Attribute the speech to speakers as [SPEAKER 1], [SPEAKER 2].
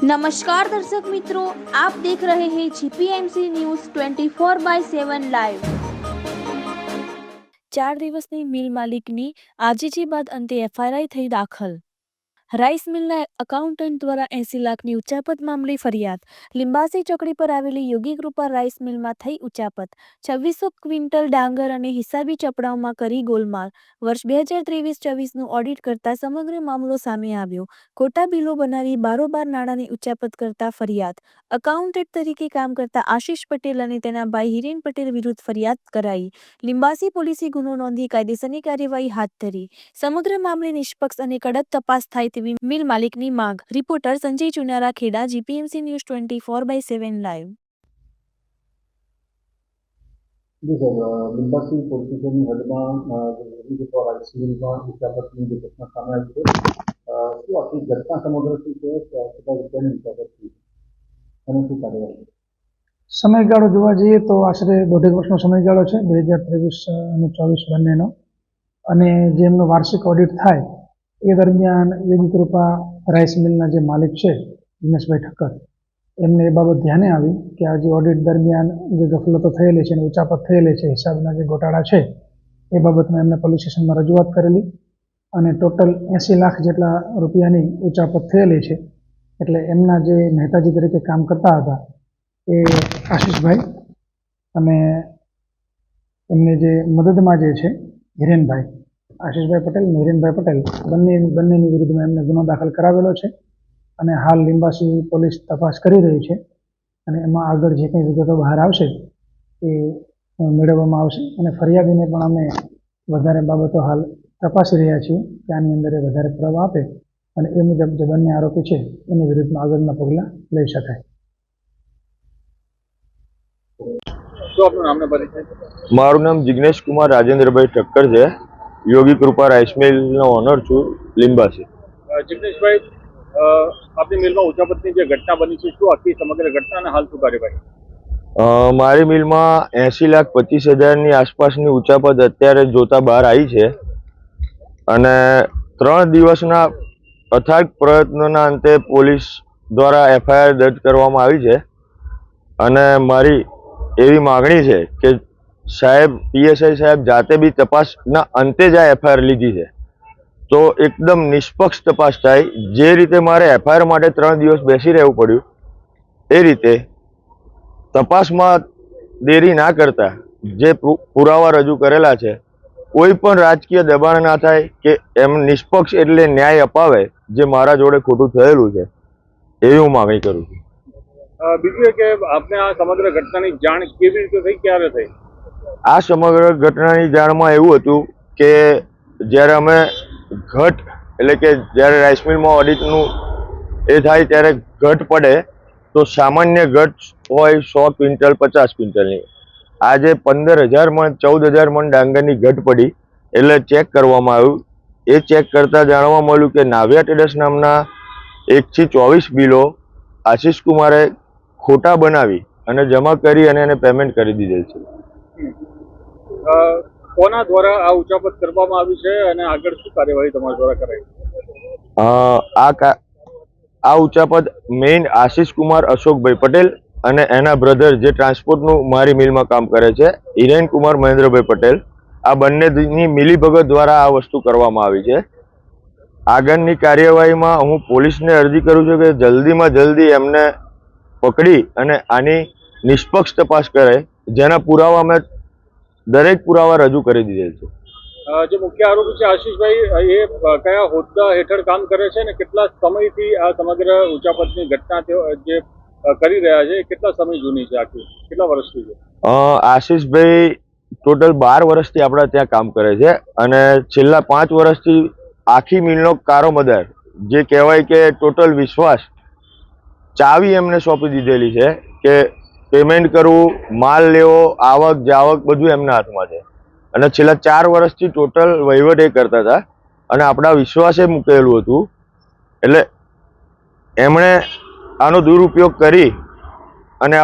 [SPEAKER 1] નમસ્કાર દર્શક મિત્રો, આપ દેખ રહે હે જીપીએમસી ન્યૂઝ 24 બાય 7 લાઈવ
[SPEAKER 2] ચાર દિવસની મિલ માલિકની આજીજી બાદ અંતે એફઆઈઆર થઈ દાખલ. રાઈસ મિલના એકાઉન્ટન્ટ દ્વારા એસી લાખની ઉચાપત મામલે ફરિયાદ. લિંબાસી ચોકડી પર આવેલી યોગી કૃપા રાઈસ મિલમાં થઈ ઉચાપત. છવ્વીસો ક્વિન્ટલ ડાંગર અને હિસાબી ચપડાઓમાં કરી ગોલમાલ. વર્ષ બે હજાર ત્રેવીસ ચોવીસનું ઓડિટ કરતા સમગ્ર મામલો સામે આવ્યો. ખોટા બિલો બનાવી બારોબાર નાણાંની ઉચાપત કરતા ફરિયાદ. એકાઉન્ટન્ટ તરીકે કામ કરતા આશીષ પટેલ અને તેના ભાઈ હિરેન પટેલ વિરુદ્ધ ફરિયાદ કરાઈ. લિંબાસી પોલીસે ગુનો નોંધી કાયદેસરની કાર્યવાહી હાથ ધરી. સમગ્ર મામલે નિષ્પક્ષ અને કડક તપાસ થાય તેવી મિલ માલિકની માંગ. Reporter Sanjay Chunara Kheda GPMC news twenty four by seven live.
[SPEAKER 3] G sir Limbasi police સ્ટેશનની હદમાં અ, જે ઘટના સામે આવી છે શું આખી ઘટના સમગ્ર શું છે? કેટલા રૂપિયાની થઈ અને શું કાર્યવાહી
[SPEAKER 4] સમયગાળો જોવા જઈએ તો આશરે દોઢેક વર્ષનો સમયગાળો છે બે હજાર ત્રેવીસ અને ચોવીસ બંનેનો. અને જે એમનો વાર્ષિક ઓડિટ થાય એ દરમિયાન યોગી કૃપા રાઈસ મિલના જે માલિક છે, દિનેશભાઈ ઠક્કર, એમને એ બાબત ધ્યાને આવી કે આ જે ઓડિટ દરમિયાન જે ગફલતો થયેલી છે અને ઉચાપત થયેલી છે, હિસાબના જે ગોટાળા છે, એ બાબતમાં એમને પોલીસ સ્ટેશનમાં રજૂઆત કરેલી અને ટોટલ એંસી લાખ જેટલા રૂપિયાની ઉચાપત થયેલી છે. એટલે એમના જે મહેતાજી તરીકે કામ કરતા હતા એ આશીષભાઈ અને એમને જે મદદમાં જે છે, હિરેનભાઈ. આશીષભાઈ પટેલ અને પટેલ બંને બંનેની વિરુદ્ધમાં એમને ગુનો દાખલ કરાવેલો છે અને હાલ લિંબાસી પોલીસ તપાસ કરી રહી છે અને એમાં આગળ જે કંઈ વિગતો બહાર આવશે એ મેળવવામાં આવશે અને ફરિયાદીને પણ અમે વધારે બાબતો હાલ તપાસી રહ્યા છીએ કે આની અંદર એ વધારે પુરાવા આપે અને એ મુજબ જે બંને આરોપી છે એની વિરુદ્ધમાં આગળના પગલાં લઈ શકાય.
[SPEAKER 5] મારું નામ જિગ્નેશ કુમાર રાજેન્દ્રભાઈ ઠક્કર છે. યોગી કૃપા રાઈસ મિલનો ઓનર છું લીંબાસી
[SPEAKER 3] જિગ્નેશભાઈ આપની મિલમાં ઉચાપતની જે ઘટના બની છે શું આખી સમગ્ર ઘટના હાલ શું કાર્યવાહી?
[SPEAKER 5] મારી મિલમાં એસી લાખ પચીસ હજારની આસપાસની ઉચાપત અત્યારે જોતા બહાર આવી છે. અને ત્રણ દિવસના અથાગ પ્રયત્નોના અંતે પોલીસ દ્વારા એફઆઈઆર દર્જ કરવામાં આવી છે. અને મારી એવી માગણી છે કે સાહેબ, પીએસઆઈ સાહેબ જાતે બી તપાસના અંતે જ આ એફઆઈઆર લીધી છે. તો એકદમ નિષ્પક્ષ તપાસ થાય. જે રીતે મારે એફઆઈઆર માટે ત્રણ દિવસ બેસી રહેવું પડ્યું, એ રીતે તપાસમાં દેરી ના કરતા જે પુરાવા રજૂ કરેલા છે, કોઈ પણ રાજકીય દબાણ ના થાય કે એમ નિષ્પક્ષ એટલે ન્યાય અપાવે, જે મારા જોડે ખોટું થયેલું છે એવી હું માગણી કરું છું.
[SPEAKER 3] બીજું કે આપને આ સમગ્ર ઘટનાની જાણ કેવી રીતે થઈ, ક્યારે થઈ?
[SPEAKER 5] આ સમગ્ર ઘટનાની જાણમાં એવું હતું કે જ્યારે અમે ઘટ, એટલે કે જ્યારે રાઈસ મિલમાં ઓડિટનું એ થાય ત્યારે ઘટ પડે, તો સામાન્ય ઘટ હોય સો ક્વિન્ટલ, પચાસ ક્વિન્ટલની. આજે પંદર હજાર મણ ચૌદ હજાર મણ ડાંગરની ઘટ પડી, એટલે ચેક કરવામાં આવ્યું. એ ચેક કરતાં જાણવા મળ્યું કે નાવ્યા ટેડસ નામના એકથી ચોવીસ બિલો આશીષ કુમારે ખોટા બનાવી અને જમા કરી અને એને પેમેન્ટ કરી દીધેલ છે.
[SPEAKER 3] કોના દ્વારા આ ઉચાપત કરવામાં આવી છે અને આગળ શું કાર્યવાહી તમારા દ્વારા કરાઈ
[SPEAKER 5] આ આ ઉચાપત મેઇન આશીષ કુમાર, અશોકભાઈ પટેલ અને એના બ્રધર જે ટ્રાન્સપોર્ટનું મારી મિલમાં કામ કરે છે, હિરેન કુમાર, મહેન્દ્રભાઈ પટેલ, આ બંનેની મિલીભગત દ્વારા આ વસ્તુ કરવામાં આવી છે. આગળની કાર્યવાહીમાં હું પોલીસને અરજી કરું છું કે જલ્દીમાં જલ્દી એમને પકડી અને આની નિષ્પક્ષ તપાસ કરે, જેના પુરાવા મેં દરેક પુરાવા રજૂ કરી દીધેલ છે.
[SPEAKER 3] જે મુખ્ય આરોપી છે આશીષભાઈ એ કયા હોદ્દા હેઠળ કામ કરે છે અને કેટલા સમયથી આ સમગ્ર ઉચાપતની ઘટના જે કરી રહ્યા છે કેટલા સમય જૂની છે આખી? કેટલા વર્ષથી છે?
[SPEAKER 5] આશીષભાઈ ટોટલ બાર વર્ષથી આપણા ત્યાં કામ કરે છે અને છેલ્લા પાંચ વર્ષથી આખી મિલનો કારોમદાર જે કહેવાય કે ટોટલ વિશ્વાસ ચાવી એમને સોંપી દીધેલી છે કે પેમેન્ટ કરવું માલ લેવો, આવક, જાવક બધું એમના હાથમાં છે. અને છેલ્લા ચાર વર્ષથી ટોટલ વહીવટ એ કરતા હતા અને આપણા વિશ્વાસે મૂકેલું હતું. એટલે એમણે આનો દુરુપયોગ કરી